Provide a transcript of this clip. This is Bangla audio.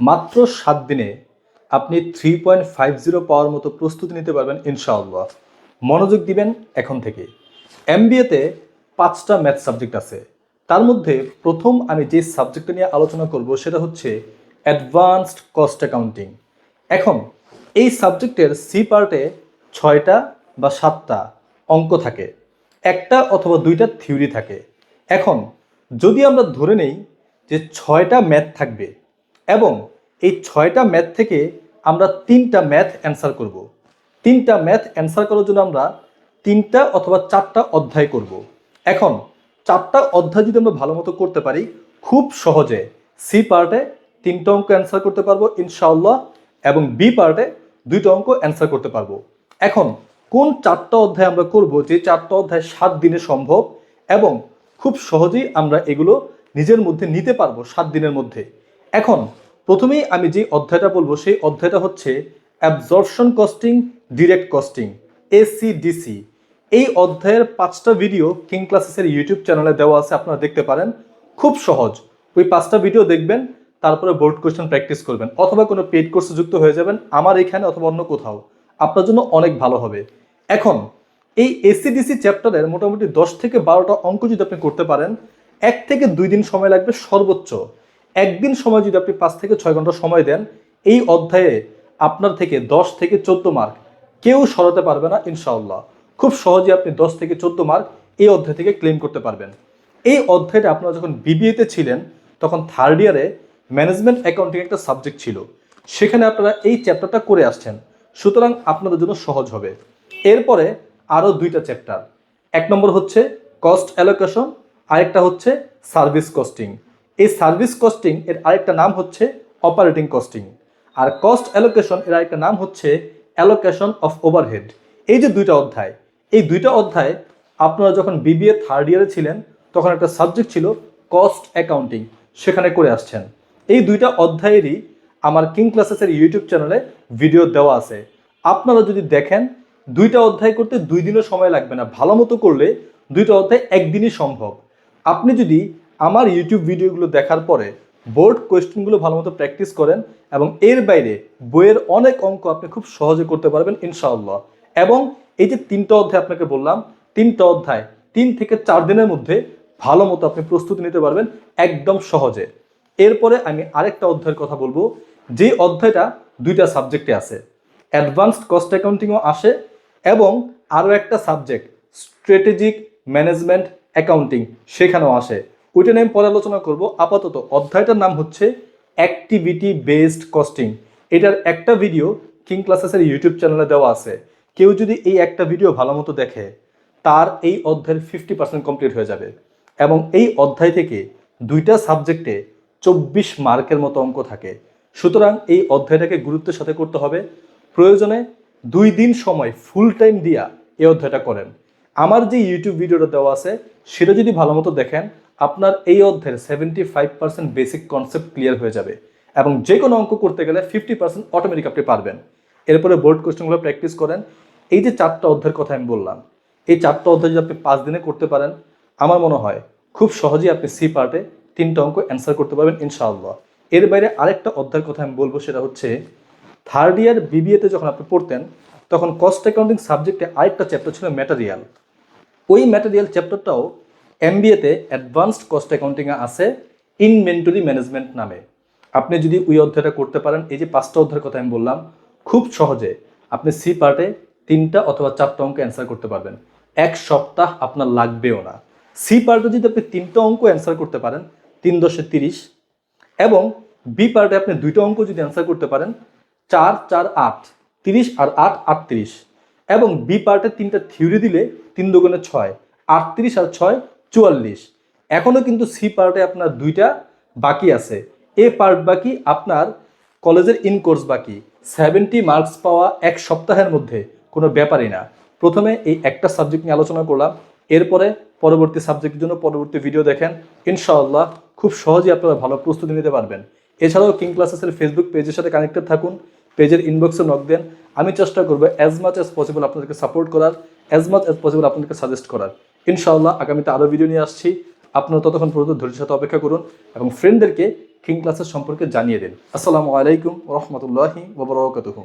মাত্র সাত দিনে আপনি থ্রি পয়েন্ট ফাইভ জিরো পাওয়ার মতো প্রস্তুতি নিতে পারবেন, ইনশাআল্লাহ। মনোযোগ দিবেন এখন থেকে। এম এমবিএতে পাঁচটা ম্যাথ সাবজেক্ট আছে। তার মধ্যে প্রথম আমি যে সাবজেক্টটা নিয়ে আলোচনা করব, সেটা হচ্ছে অ্যাডভান্সড কস্ট অ্যাকাউন্টিং এখন, এই সাবজেক্টের সি পার্টে ছয়টা বা সাতটা অঙ্ক থাকে। একটা অথবা দুইটা থিওরি থাকে। এখন, যদি আমরা ধরে নেই যে ছয়টা ম্যাথ থাকবে এবং এই ছয়টা ম্যাথ থেকে আমরা তিনটা ম্যাথ অ্যান্সার করব। তিনটা ম্যাথ অ্যান্সার করার জন্য আমরা তিনটা অথবা চারটা অধ্যায় করব। এখন চারটা অধ্যায় যদি আমরা ভালো মতো করতে পারি, খুব সহজে সি পার্টে তিনটা অঙ্ক অ্যান্সার করতে পারব, ইনশাআল্লাহ, এবং বি পার্টে দুইটা অঙ্ক অ্যান্সার করতে পারব। এখন কোন চারটা অধ্যায় আমরা করব যে চারটা অধ্যায় সাত দিনে সম্ভব এবং খুব সহজেই আমরা এগুলো নিজের মধ্যে নিতে পারব সাত দিনের মধ্যে? এখন প্রথমেই আমি যে অধ্যায়টা বলব, সেই অধ্যায়টা হচ্ছে absorption costing direct costing ACDC এই অধ্যায়ের পাঁচটা ভিডিও কিং ক্লাসেসের ইউটিউব চ্যানেলে দেওয়া আছে, আপনারা দেখতে পারেন। খুব সহজ। ওই পাঁচটা ভিডিও দেখবেন, তারপরে বোর্ড কোয়েশ্চেন প্র্যাকটিস করবেন, অথবা কোনো পেড কোর্সে যুক্ত হয়ে যাবেন, আমার এখানে অথবা অন্য কোথাও। আপনার জন্য অনেক ভালো হবে। এখন, এই এসিডিসি চ্যাপ্টারের মোটামুটি দশ থেকে বারোটা অঙ্ক যদি আপনি করতে পারেন, এক থেকে দুই দিন সময় লাগবে সর্বোচ্চ। একদিন সময় যদি আপনি পাঁচ থেকে ছয় ঘণ্টা সময় দেন, এই অধ্যায়ে আপনার থেকে দশ থেকে চোদ্দ মার্ক কেউ সরাতে পারবে না, ইনশাআল্লাহ। খুব সহজে আপনি দশ থেকে চোদ্দ মার্ক এই অধ্যায় থেকে ক্লেম করতে পারবেন। এই অধ্যায়টা আপনারা যখন বিবিএতে ছিলেন, তখন থার্ড ইয়ারে ম্যানেজমেন্ট অ্যাকাউন্টিং একটা সাবজেক্ট ছিল। সেখানে আপনারা এই চ্যাপ্টারটা করে আসছেন। সুতরাং আপনাদের জন্য সহজ হবে। এরপরে আরও দুইটা চ্যাপ্টার এক নম্বর হচ্ছে কস্ট অ্যালোকেশন আরেকটা হচ্ছে সার্ভিস কস্টিং এই সার্ভিস কস্টিং এর আরেকটা নাম হচ্ছে অপারেটিং কস্টিং। আর কস্ট অ্যালোকেশন এর আরেকটা নাম হচ্ছে অ্যালোকেশন অফ ওভারহেড। এই যে দুইটা অধ্যায়, এই দুইটা অধ্যায় আপনারা যখন বিবিএ থার্ড ইয়ারে ছিলেন, তখন একটা সাবজেক্ট ছিল কস্ট অ্যাকাউন্টিং সেখানে করে আসছেন। এই দুইটা অধ্যায়েরই আমার কিং ক্লাসেসের ইউটিউব চ্যানেলে ভিডিও দেওয়া আছে। আপনারা যদি দেখেন, দুইটা অধ্যায় করতে দুই দিনও সময় লাগবে না। ভালো মতো করলে দুইটা অধ্যায় একদিনই সম্ভব। আপনি যদি আমার ইউটিউব ভিডিওগুলো দেখার পরে বোর্ড কোয়েশ্চেনগুলো ভালো মতো প্র্যাকটিস করেন এবং এর বাইরে বইয়ের অনেক অঙ্ক আপনি খুব সহজে করতে পারবেন, ইনশাআল্লাহ। এবং এই যে তিনটা অধ্যায় আপনাকে বললাম, তিনটা অধ্যায়, তিন থেকে চার দিনের মধ্যে ভালো মতো আপনি প্রস্তুতি নিতে পারবেন একদম সহজে। এরপরে আমি আরেকটা অধ্যায়ের কথা বলব, যে অধ্যায়টা দুইটা সাবজেক্টে আছে। অ্যাডভান্সড কস্ট অ্যাকাউন্টিংও আসে এবং আরও একটা সাবজেক্ট স্ট্র্যাটেজিক ম্যানেজমেন্ট অ্যাকাউন্টিং সেখানেও আসে। ওইটা নিয়ে আমি পরে আলোচনা করব। আপাতত অধ্যায়টার নাম হচ্ছে অ্যাক্টিভিটি বেসড কস্টিং এটার একটা ভিডিও কিং ক্লাসেসের ইউটিউব চ্যানেলে দেওয়া আছে। কেউ যদি এই একটা ভিডিও ভালো মতো দেখে, তার এই অধ্যায়ের ফিফটি পার্সেন্ট কমপ্লিট হয়ে যাবে। এবং এই অধ্যায় থেকে দুইটা সাবজেক্টে চব্বিশ মার্কের মতো অঙ্ক থাকে। সুতরাং এই অধ্যায়টাকে গুরুত্বের সাথে করতে হবে। প্রয়োজনে দুই দিন সময় ফুল টাইম দিয়া এই অধ্যায়টা করেন। আমার যে ইউটিউব ভিডিওটা দেওয়া আছে, সেটা যদি ভালো মতো দেখেন আপনার এই অধ্যায়ের seventy five percent basic concept clear হয়ে যাবে এবং যে কোনো অঙ্ক করতে গেলে ফিফটি পার্সেন্ট অটোমেটিক আপনি পারবেন। এরপরে বোর্ড কোশ্চেনগুলো প্র্যাকটিস করেন। এই যে চারটা অধ্যায়ের কথা আমি বললাম, এই চারটা অধ্যায় যদি আপনি পাঁচ দিনে করতে পারেন, আমার মনে হয় খুব সহজেই আপনি সি পার্টে তিনটা অঙ্ক অ্যান্সার করতে পারবেন ইনশাআল্লাহ। এর বাইরে আরেকটা অধ্যায়ের কথা আমি বলব, সেটা হচ্ছে থার্ড ইয়ার বিবিএতে যখন আপনি পড়তেন, তখন কস্ট অ্যাকাউন্টিং সাবজেক্টে আরেকটা চ্যাপ্টার ছিল ম্যাটেরিয়াল ওই ম্যাটেরিয়াল চ্যাপ্টারটাও এমবিএতে অ্যাডভান্সড কস্ট অ্যাকাউন্টিংয়ে আছে ইনভেন্টরি ম্যানেজমেন্ট নামে। আপনি যদি ওই অধ্যায়টা করতে পারেন, এই যে পাঁচটা অধ্যায়ের কথা আমি বললাম, খুব সহজে আপনি সি পার্টে তিনটা অথবা চারটা অঙ্ক অ্যান্সার করতে পারবেন। এক সপ্তাহ আপনার লাগবেও না। সি পার্টে যদি আপনি তিনটা অঙ্ক অ্যান্সার করতে পারেন, তিন দশে তিরিশ, এবং বি পার্টে আপনি দুইটা অঙ্ক যদি অ্যান্সার করতে পারেন, চার চার, আট, তিরিশ আর আট, আটত্রিশ, এবং বি পার্টে তিনটা থিওরি দিলে তিন দুগুণে ছয়, আটত্রিশ আর ছয় চুয়াল্লিশ। এখনও কিন্তু সি পার্টে আপনার দুইটা বাকি আছে। এ পার্ট বাকি আপনার কলেজের ইন কোর্স বাকি। সেভেন্টি মার্কস পাওয়া এক সপ্তাহের মধ্যে কোনো ব্যাপারই না। প্রথমে এই একটা সাবজেক্ট নিয়ে আলোচনা করলাম। এরপরে পরবর্তী সাবজেক্টের জন্য পরবর্তী ভিডিও দেখেন। ইনশাআল্লাহ খুব সহজেই আপনারা ভালো প্রস্তুতি নিতে পারবেন। এছাড়াও কিং ক্লাসেসের ফেসবুক পেজের সাথে কানেক্টেড থাকুন। পেজের ইনবক্সে নক দেন। আমি চেষ্টা করব অ্যাজ মাচ অ্যাজ পসিবল আপনাদেরকে সাপোর্ট করার অ্যাজ মাচ অ্যাজ পসিবল আপনাদেরকে সাজেস্ট করার। ইনশাআল্লাহ আগামীতে আরও ভিডিও নিয়ে আসছি। আপনারা ততক্ষণ পর্যন্ত ধৈর্যের সাথে অপেক্ষা করুন এবং ফ্রেন্ডদেরকে কিং ক্লাসের সম্পর্কে জানিয়ে দিন। আসসালামু আলাইকুম রহমতুল্লাহি ওবরাকাতুহু